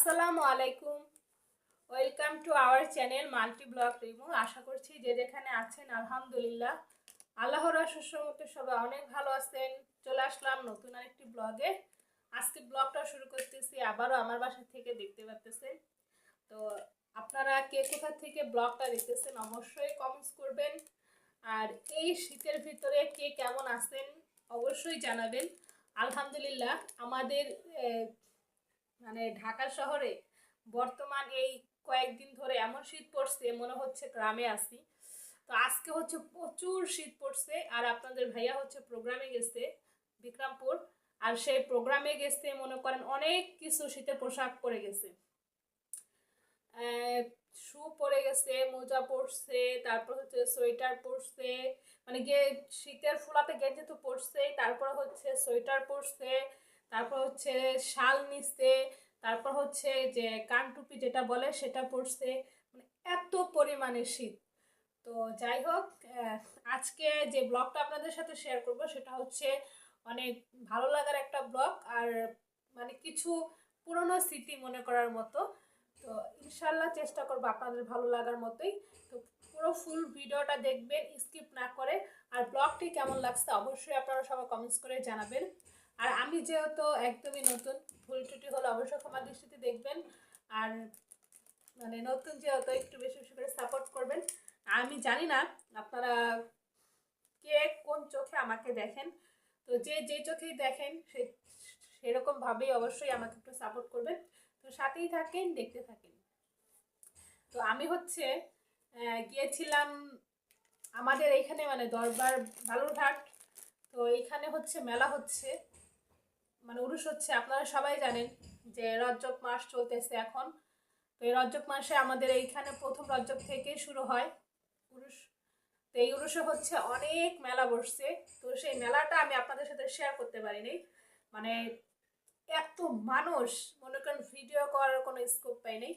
আসসালামু আলাইকুম। Welcome to our channel multi blog Rimu. আশা করছি যে যেখানে আছেন, আলহামদুলিল্লাহ। আল্লাহর সুসমতে সবাই অনেক ভালো আছেন। চলে আসলাম নতুন আরেকটি ব্লগে। আজকে ব্লগটা শুরু করতেছি, আবারও আমার বাসা থেকে দেখতে পারতেছেন। তো আপনারা কে কোথা থেকে ব্লগটা দেখতেছেন অবশ্যই কমেন্টস করবেন। আর এই শীতের ভিতরে কে কেমন আছেন অবশ্যই জানাবেন। আলহামদুলিল্লাহ, আমাদের মানে ঢাকা শহরে বর্তমান এই কয়েকদিন ধরে এমন শীত পড়ছে, মনে হচ্ছে গ্রামে আছি। তো আজকে হচ্ছে প্রচুর শীত পড়ছে আর আপনাদের ভাইয়া হচ্ছে প্রোগ্রামে গেছে, বিক্রমপুর। আর সেই প্রোগ্রামে গেছে, মনে করেন, অনেক কিছু শীতের পোশাক পরে গেছে। শু পরে গেছে, মোজা পরছে, তারপর হচ্ছে সোয়েটার পরছে মানে গিয়ে শীতের ফুলাতে গেঞ্জি তো পরছে, তারপর হচ্ছে সোয়েটার পরছে তারপর হচ্ছে শাল নিচ্ছে তারপর হচ্ছে যে কান টুপি যেটা বলে সেটা পরছে। মানে এত পরিমাণে শীত। তো যাই হোক আজকে যে ব্লগটা আপনাদের সাথে শেয়ার করব সেটা হচ্ছে অনেক ভালো লাগার একটা ব্লগ আর মানে কিছু পুরনো স্মৃতি মনে করার মতো। তো ইনশাল্লাহ চেষ্টা করব আপনাদের ভালো লাগার মতোই। তো পুরো ফুল ভিডিওটা দেখবেন স্কিপ না করে। আর ব্লগটি কেমন লাগছে অবশ্যই আপনারা সবাই কমেন্টস করে জানাবেন। আর আমি যেহেতু একদমই নতুন ভুল টুটি হলে অবশ্যই ক্ষমা দৃষ্টিতে দেখবেন। আর মানে নতুন যেহেতু একটু বেশি বেশি করে সাপোর্ট করবেন, আমি জানি না আপনারা কে কোন চোখে আমাকে দেখেন। তো যে যে চোখেই দেখেন, সে সেরকমভাবেই অবশ্যই আমাকে একটু সাপোর্ট করবেন। তো সাথেই থাকেন, দেখতে থাকেন। তো আমি হচ্ছে গিয়েছিলাম আমাদের এইখানে মানে দরবার বালুরঘাট। তো এইখানে হচ্ছে মেলা হচ্ছে। মানে উরুষ হচ্ছে, আপনারা সবাই জানেন যে রজব মাস চলতেছে এখন। তো এই রজব মাসে আমাদের এইখানে প্রথম রজব থেকে শুরু হয় উরুষ। তো এই উরুষে হচ্ছে অনেক মেলা বসছে। তো সেই মেলাটা আমি আপনাদের সাথে শেয়ার করতে পারিনি। মানে এত মানুষ, মনে করেন ভিডিও করার কোনো স্কোপ পাই নাই।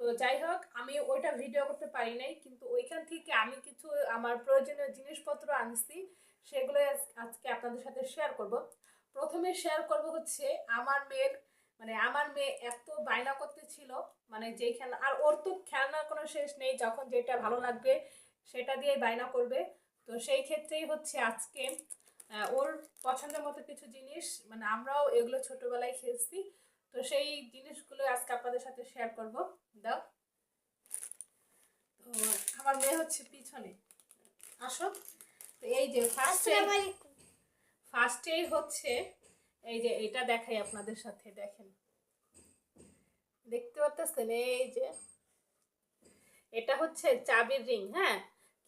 তো যাই হোক, আমি ওইটা ভিডিও করতে পারি নাই, কিন্তু ওইখান থেকে আমি কিছু আমার প্রয়োজনীয় জিনিসপত্র আনছি সেগুলো আজকে আপনাদের সাথে শেয়ার করব। প্রথমে শেয়ার করব হচ্ছে আমার মেয়ের মানে আমার মেয়ে এত বায়না করতে ছিল মানে যেই খেলনা আর ওর তো খেলনার কোনো শেষ নেই যখন যেটা ভালো লাগবে সেটা দিয়ে বায়না করবে। তো সেই ক্ষেত্রেই হচ্ছে আজকে ওর পছন্দের মতো কিছু জিনিস মানে আমরাও এগুলো ছোটবেলায় খেলছি। তো সেই জিনিসগুলো আজকে আপনাদের সাথে শেয়ার করব। দাও। তো আমার মেয়ে হচ্ছে পিছনে। আসো। তো এই যে ফার্স্ট ফার্স্টেই হচ্ছে, এই যে এটা দেখাই আপনাদের সাথে, দেখেন। দেখতে পাচ্ছেন এই যে, এটা হচ্ছে চাবির রিং হ্যাঁ?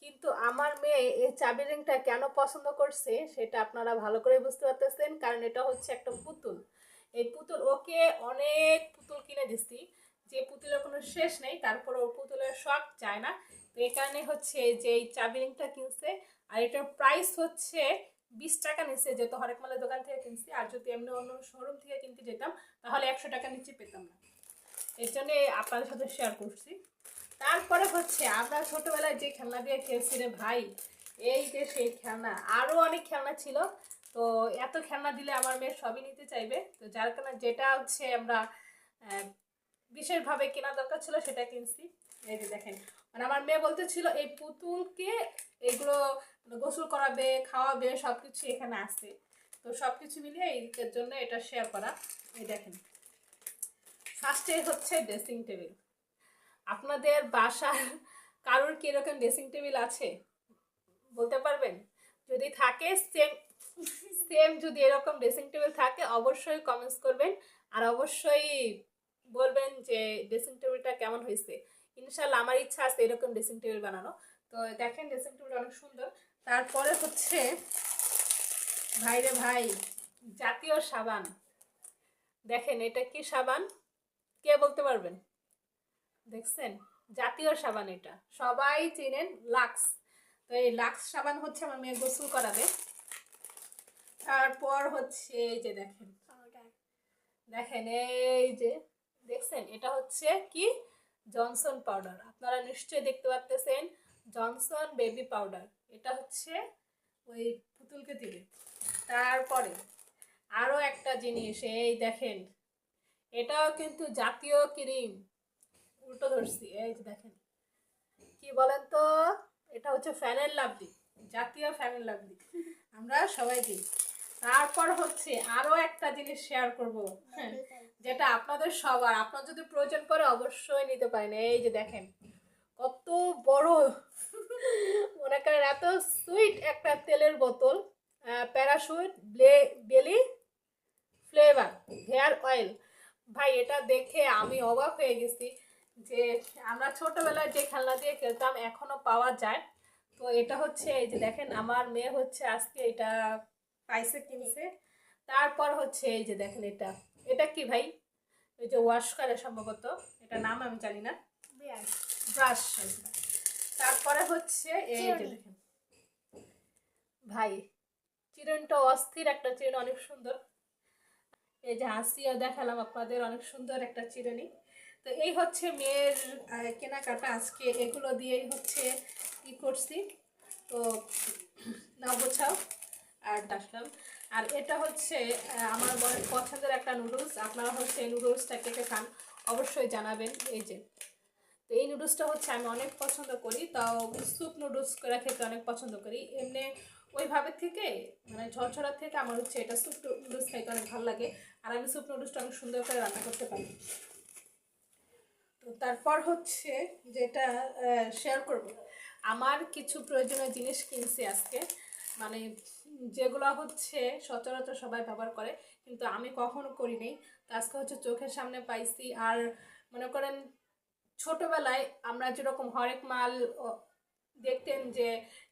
কিন্তু আমার মেয়ে এই চাবির রিংটা কেন পছন্দ করছে সেটা আপনারা ভালো করে বুঝতে পারতেছেন, কারণ এটা হচ্ছে একটা পুতুল। এই পুতুল, ওকে অনেক পুতুল কিনে দিছি। যে পুতুলের কোনো শেষ নেই, তারপর ওর পুতুলের শখ যায় না। তো এই কারণে হচ্ছে যে এই চাবি রিংটা কিনছে। আর এটার প্রাইস হচ্ছে বিশ টাকা নিচ্ছে যেহেতু হরেক মালের দোকান থেকে কিনছি, আর যদি এমনি অন্য শোরুম থেকে কিনতে যেতাম, তাহলে একশো টাকা নিচে পেতাম না। এর জন্যে আপনাদের সাথে শেয়ার করছি। তারপরে হচ্ছে, আমরা ছোটোবেলায় যে খেলনা দিয়ে খেলছি রে ভাই, এই যে সেই খেলনা আরও অনেক খেলনা ছিল। তো এত খেলনা দিলে আমার মেয়ে সবই নিতে চাইবে। তো যার কারণে যেটা হচ্ছে আমরা বিশেষভাবে কেনা দরকার ছিল সেটা কিনছি। এই যে দেখেন মানে আমার মেয়ে বলতেছিল এই পুতুলকে এগুলো মানে গোসল করাবে, খাওয়াবে সব কিছু এখানে আছে। তো সব কিছু মিলিয়ে এর জন্য এটা শেয়ার করা। এই দেখেন ফার্স্টে হচ্ছে ড্রেসিং টেবিল আপনাদের বাসার কারোর কীরকম ড্রেসিং টেবিল আছে? বলতে পারবেন? যদি থাকে সেম সেম যদি এরকম ড্রেসিং টেবিল থাকে, অবশ্যই কমেন্টস করবেন। আর অবশ্যই বলবেন যে ড্রেসিং টেবিলটা কেমন হয়েছে? ইনশাল্লাহ আমার ইচ্ছা আছে এরকম ড্রেসিং টেবিল বানানো। তো দেখেন ড্রেসিং টেবিল অনেক সুন্দর। তারপরে হচ্ছে ভাইরে ভাই জাতীয় সাবান। দেখেন এটা কি সাবান? কে বলতে পারবেন? দেখছেন? জাতীয় সাবান এটা। সবাই চেনেন লাক্স। তো এই লাক্স সাবান হচ্ছে আমার মেয়ে গোসল করাবে। তারপর হচ্ছে এই যে দেখেন। দেখেন এই যে দেখছেন, এটা হচ্ছে কি? Johnson powder. আপনারা নিশ্চয়ই দেখতে পাচ্তেছেন জনসন বেবি পাউডার। এটা হচ্ছে ওই পুতুলকে দিবে। তারপরে আরও একটা জিনিস, এই দেখেন, এটাও কিন্তু জাতীয় ক্রিম। উল্টো ধরছি, এই দেখেন। কি বলেন তো? এটা হচ্ছে ফ্যানের লাভলি জাতীয় ফ্যানের লাভলি আমরা সবাই দিই। তারপর হচ্ছে আরও একটা জিনিস শেয়ার করব। হ্যাঁ যেটা আপনাদের সবার আপনার যদি প্রয়োজন পড়ে অবশ্যই নিতে পারেন। এই যে দেখেন কত বড় মনে করেন এত সুইট একটা তেলের বোতল প্যারাশুট বেলি ফ্লেভার হেয়ার অয়েল ভাই এটা দেখে আমি অবাক হয়ে গেছি যে আমরা ছোটবেলায় যে খেলনা দিয়ে খেলতাম এখনও পাওয়া যায়। তো এটা হচ্ছে এই যে দেখেন আমার মেয়ে হচ্ছে আজকে এটা পাইছে কিনছে তারপর হচ্ছে এই যে দেখেন এটা। এটা কি ভাই? ওই যে ওয়াশ করে সম্ভবত। এটা নাম আমি জানি না। ব্রাশ তারপরে হচ্ছে এই যে দেখেন। ভাই চিরনটা অস্থির একটা চিরন অনেক সুন্দর। এই যে হাসিও দেখালাম আপনাদের অনেক সুন্দর একটা চিরুনি তো এই হচ্ছে মেয়ের কেনাকাটা আজকে। এগুলো দিয়েই হচ্ছে ই করছি। তো না গোছাও আর আসলাম। আর এটা হচ্ছে আমার অনেক পছন্দের একটা নুডলস আপনারা হচ্ছে এই নুডলসটা কে কে খান অবশ্যই জানাবেন। এই যে, তো এই নুডলসটা হচ্ছে আমি অনেক পছন্দ করি, তাও স্যুপ নুডলস করে খেতে অনেক পছন্দ করি। এমনি ওইভাবে থেকে মানে ঝরঝরা থেকে আমার হচ্ছে এটা স্যুপ নুডলস খাইতে অনেক ভালো লাগে। আর আমি স্যুপ নুডলসটা অনেক সুন্দর করে রান্না করতে পারি। তো তারপর হচ্ছে যেটা শেয়ার করব। আমার কিছু প্রয়োজনীয় জিনিস কিনছি আজকে। মানে যেগুলো হচ্ছে সচরাচর সবাই ব্যবহার করে, কিন্তু আমি কখনো করি নাই তো আজকে হচ্ছে চোখের সামনে পাইছি। আর মনে করেন ছোটবেলায় আমরা যেরকম হরেক মাল দেখতেন যে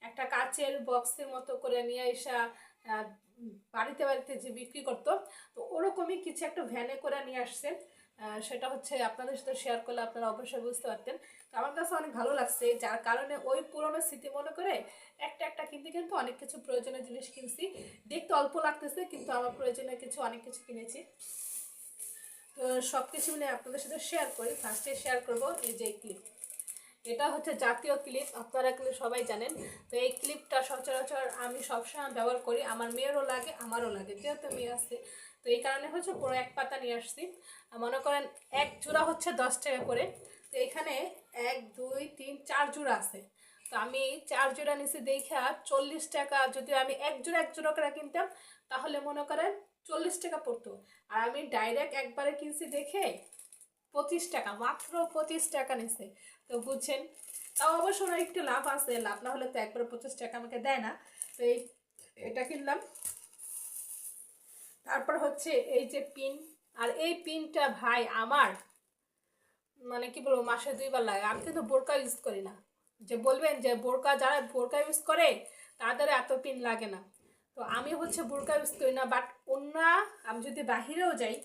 একটা কাচের বক্সের মতো করে নিয়ে এসা বাড়িতে বাড়িতে যে বিক্রি করতো, তো ওরকমই কিছু একটা ভ্যানে করে নিয়ে আসছে সেটা হচ্ছে আপনাদের সাথে শেয়ার করলে আপনারা অবশ্যই বুঝতে পারতেন। আমার কাছে অনেক ভালো লাগছে, যার কারণে ওই পুরনো স্মৃতি মনে করে একটা একটা কিনতে কিন্তু অনেক কিছু প্রয়োজনীয় জিনিস কিনছি। দেখতে অল্প লাগতেছে, কিন্তু আমার প্রয়োজনীয় কিছু, অনেক কিছু কিনেছি। তো সব কিছু মিলে আপনাদের সাথে শেয়ার করি। ফার্স্টে শেয়ার করব এই যে ক্লিপ এটা হচ্ছে জাতীয় ক্লিপ আপনারা কিন্তু সবাই জানেন। তো এই ক্লিপটা সচরাচর আমি সবসময় ব্যবহার করি। আমার মেয়েরও লাগে, আমারও লাগে, যেহেতু মেয়ে আছে। তো এই কারণে হচ্ছে পুরো এক পাতা নিয়ে আসছি। মনে করেন এক জোড়া হচ্ছে দশ টাকা করে। তো এখানে এক, দুই, তিন, চার জোড়া আছে। তো আমি চার জোড়া নিচে দেখা চল্লিশ টাকা, যদি আমি এক জোড়া এক জোড়া করে কিনতাম, তাহলে মনে করেন চল্লিশ টাকা পড়তো। আর আমি ডাইরেক্ট একবারে কিনছি দেখে পঁচিশ টাকা, মাত্র পঁচিশ টাকা নিছে তো বুঝছেন? তাও অবশ্য ওনার একটু লাভ আছে, লাভ না হলে তো একবারে পঁচিশ টাকা আমাকে দেয় না। তো এই, এটা কিনলাম। তারপর হচ্ছে এই যে পিন, আর এই পিনটা ভাই আমার মানে কি বলব, মাসে দুইবার লাগে। আমি কিন্তু বোরকা ইউজ করি না। যে বলবেন যে বোরকা যারা বোরকা ইউজ করে, তাদের এত পিন লাগে না। তো আমি হচ্ছে বোরকা ইউজ করি না বাট অন্য, আমি যদি বাহিরেও যাই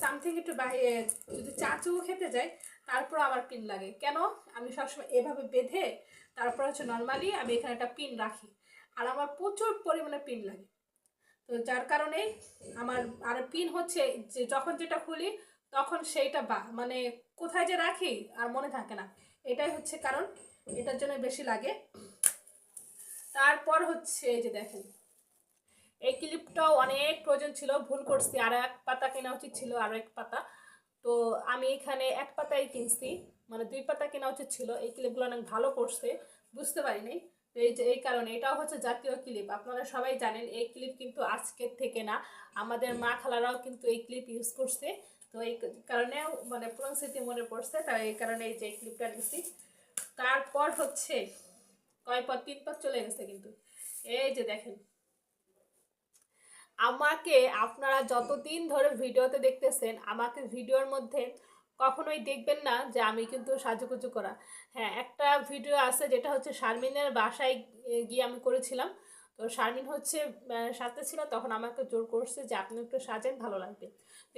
সামথিং একটু বাহিরে যদি চা চু খেতে যাই তারপর আমার পিন লাগে। কেন? আমি সবসময় এভাবে বেঁধে, তারপর হচ্ছে নর্মালি আমি এখানে একটা পিন রাখি। আর আমার প্রচুর পরিমাণে পিন লাগে। তো যার কারণে আমার, আর পিন হচ্ছে যে যখন যেটা খুলি, তখন সেইটা বা মানে কোথায় যে রাখি আর মনে থাকে না। এটাই হচ্ছে কারণ, এটার জন্য বেশি লাগে। তারপর হচ্ছে এই যে দেখেন এই ক্লিপটাও অনেক প্রয়োজন ছিল, ভুল করছি। আর এক পাতা কেনা উচিত ছিল আরও এক পাতা। তো আমি এখানে এক পাতাই কিনছি মানে দুই পাতা কেনা উচিত ছিল। এই ক্লিপগুলো অনেক ভালো করছে, বুঝতে পারিনি। এই যে, এই কারণে, এটাও হচ্ছে জাতীয় ক্লিপ আপনারা সবাই জানেন এই ক্লিপ কিন্তু আজকের থেকে না, আমাদের মা খালারাও কিন্তু এই ক্লিপ ইউজ করছে। তো এই কারণে মানে পুরনো স্মৃতি মনে পড়ছে, তাই এই কারণে এই যে ক্লিপটা নিচ্ছি তারপর হচ্ছে, কয় পর তিন পর চলে গেছে কিন্তু। এই যে দেখেন। আমাকে আপনারা যতদিন ধরে ভিডিওতে দেখতেছেন, আমাকে ভিডিওর মধ্যে কখনোই দেখবেন না যে আমি কিন্তু সাজুগুজু করা। হ্যাঁ একটা ভিডিও আছে যেটা হচ্ছে শারমিনের বাসায় গিয়ে আমি করেছিলাম। তো শারমিন হচ্ছে সাথে ছিল, তখন আমাকে জোর করছে যে আপনি একটু সাজেন, ভালো লাগবে।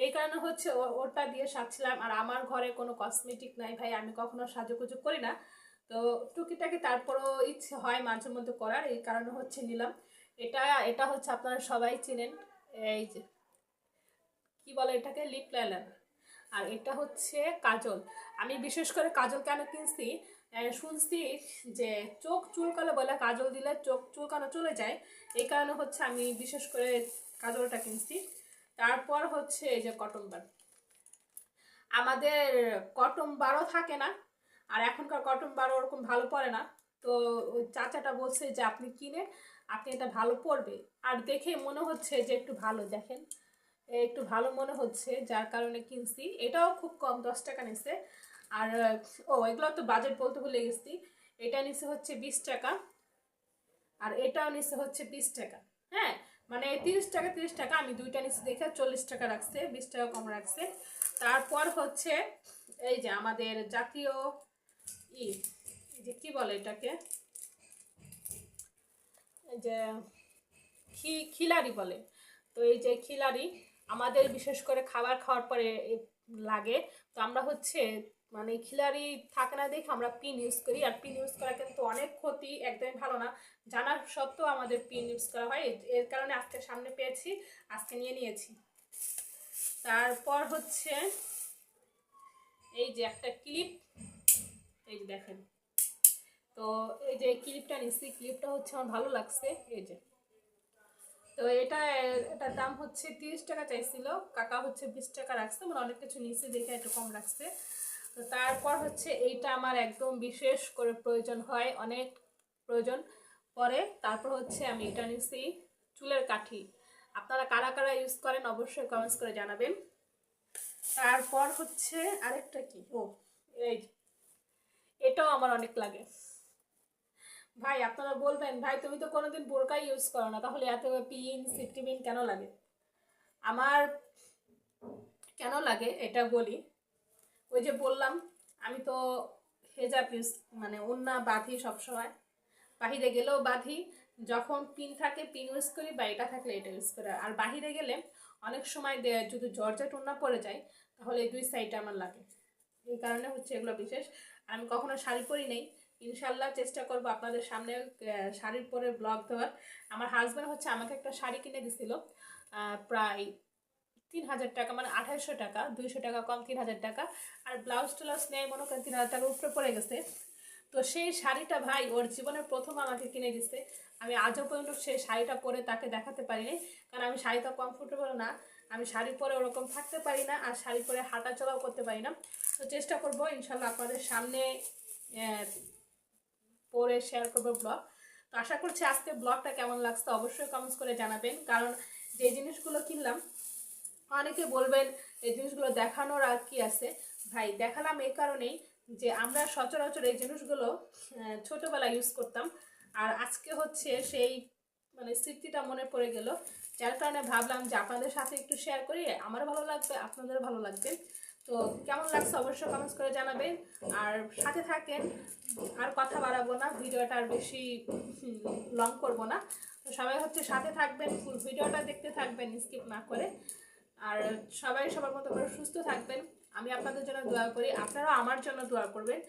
এই কারণে হচ্ছে ওটা দিয়ে সাজছিলাম। আর আমার ঘরে কোনো কসমেটিক নাই ভাই, আমি কখনো সাজুগুজু করি না। তো টুকিটাকি তারপরও ইচ্ছে হয় মাঝে মধ্যে করার, এই কারণে হচ্ছে নিলাম। এটা এটা হচ্ছে আপনারা সবাই চিনেন, এই যে, কি বলে এটাকে? লিপ লাইনার আর এটা হচ্ছে কাজল। আমি বিশেষ করে কাজল কেন কিনছি? শুনছি যে চোখ চুলকালে বলে কাজল দিলে চোখ চুলকানো চলে যায়। এই কারণে হচ্ছে আমি বিশেষ করে কাজলটা কিনছি। তারপর হচ্ছে এই যে কটন বার। আমাদের কটন বারো থাকে না, আর এখনকার কটন বারো ওরকম ভালো পড়ে না। তো চাচাটা বলছে যে, আপনি কিনে আপনি এটা ভালো পড়বে আর দেখে মনে হচ্ছে যে, একটু ভালো, দেখেন। একটু ভালো মনে হচ্ছে, যার কারণে কিনছি। এটাও খুব কম, দশ টাকা নিছে। আর, ও, এগুলো তো বাজেট বলতে ভুলে গেছি। এটা নিছে হচ্ছে বিশ টাকা, আর এটাও নিছে হচ্ছে বিশ টাকা। হ্যাঁ? মানে তিরিশ টাকা তিরিশ টাকা, আমি দুইটা নিচে দেখে চল্লিশ টাকা রাখছে, বিশ টাকা কম রাখছে। তারপর হচ্ছে এই যে আমাদের জাতীয় ই যে কি বলে এটাকে? এই যে খি, খিলাড়ি বলে। তো এই যে খিলাড়ি আমাদের বিশেষ করে খাবার খাওয়ার পরে লাগে। তো আমরা হচ্ছে মানে খিলাড়ি থাকে না দেখে আমরা পিন ইউজ করি। আর পিন ইউজ করা কিন্তু অনেক ক্ষতি, একদমই ভালো না। জানার সত্ত্বেও আমাদের পিন ইউজ করা হয়। এর কারণে আজকে সামনে পেয়েছি, আজকে নিয়ে নিয়েছি। তারপর হচ্ছে, এই যে একটা ক্লিপ এই যে দেখেন। তো এই যে ক্লিপটা নিচ্ছি ক্লিপটা হচ্ছে আমার ভালো লাগছে, এই যে। তো এটা, এটার দাম হচ্ছে তিরিশ টাকা চাইছিল, কাকা হচ্ছে বিশ টাকা রাখছে মানে অনেক কিছু নিচে দেখে একটু কম রাখছে। তো তারপর হচ্ছে এইটা আমার একদম বিশেষ করে প্রয়োজন হয়, অনেক প্রয়োজন। পরে তারপর হচ্ছে আমি এটা নিছি চুলের কাঠি। আপনারা কারা কারা ইউজ করেন অবশ্যই কমেন্টস করে জানাবেন। তারপর হচ্ছে আরেকটা কি? ও, এই এটাও আমার অনেক লাগে। ভাই, আপনারা বলবেন, ভাই, তুমি তো কোনোদিন বোরকা ইউজ করো না, তাহলে এত পিন সিফটি পিন কেন লাগে? আমার কেন লাগে, এটা বলি। ওই যে বললাম, আমি তো হেজাব ইউজ মানে ওন্না বাঁধি সবসময়। বাহিরে গেলেও বাঁধি, যখন পিন থাকে পিন ইউজ করি বা এটা থাকলে এটা ইউজ করি। আর বাহিরে গেলে অনেক সময় যদি জর্জেট ওন্না পরে যায় তাহলে দুই সাইডটা আমার লাগে। এই কারণে হচ্ছে এগুলো বিশেষ। আমি কখনো শাড়ি পরি নেই। ইনশাল্লাহ চেষ্টা করব আপনাদের সামনে শাড়ির পরে ব্লগ দেওয়ার। আমার হাজব্যান্ড হচ্ছে আমাকে একটা শাড়ি কিনে দিছিল প্রায় তিন হাজার টাকা মানে আঠাইশশো টাকা, দুইশো টাকা কম তিন হাজার টাকা। আর ব্লাউজ ট্লাউজ নেয় মনে করেন তিন হাজার টাকার উপরে পড়ে গেছে। তো সেই শাড়িটা ভাই ওর জীবনের প্রথম আমাকে কিনে দিছে। আমি আজও পর্যন্ত সেই শাড়িটা পরে তাকে দেখাতে পারিনি। কারণ আমি শাড়িটা কমফোর্টেবল না। আমি শাড়ি পরে ওরকম থাকতে পারি না আর শাড়ি পরে হাঁটা চলাও করতে পারি না। তো চেষ্টা করব ইনশাল্লাহ আপনাদের সামনে পরে শেয়ার করব ব্লগ তো আশা করছি আজকে ব্লগটা কেমন লাগছে অবশ্যই কমেন্টস করে জানাবেন। কারণ যে জিনিসগুলো কিনলাম অনেকে বলবেন এই জিনিসগুলো দেখানোর আর কি আছে? ভাই দেখালাম এই কারণেই যে আমরা সচরাচর এই জিনিসগুলো আহ, ছোটবেলায় ইউজ করতাম। আর আজকে হচ্ছে সেই মানে স্মৃতিটা মনে পড়ে গেল। যার কারণে ভাবলাম যে আপনাদের সাথে একটু শেয়ার করি। আমারও ভালো লাগবে আপনাদেরও ভালো লাগবে। তো কেমন লাগছে অবশ্যই কমেন্টস করে জানাবেন। আর সাথে থাকেন আর কথা বাড়াবো না ভিডিওটা আর বেশি লং করব না। তো সবাই হচ্ছে সাথে থাকবেন ফুল ভিডিওটা দেখতে থাকবেন স্কিপ না করে। আর সবাই সবার মতো করে সুস্থ থাকবেন। আমি আপনাদের জন্য দোয়া করি। আপনারাও আমার জন্য দোয়া করবেন।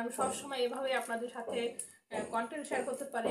আমি সবসময় এভাবে আপনাদের সাথে কন্টেন্ট শেয়ার করতে পারি।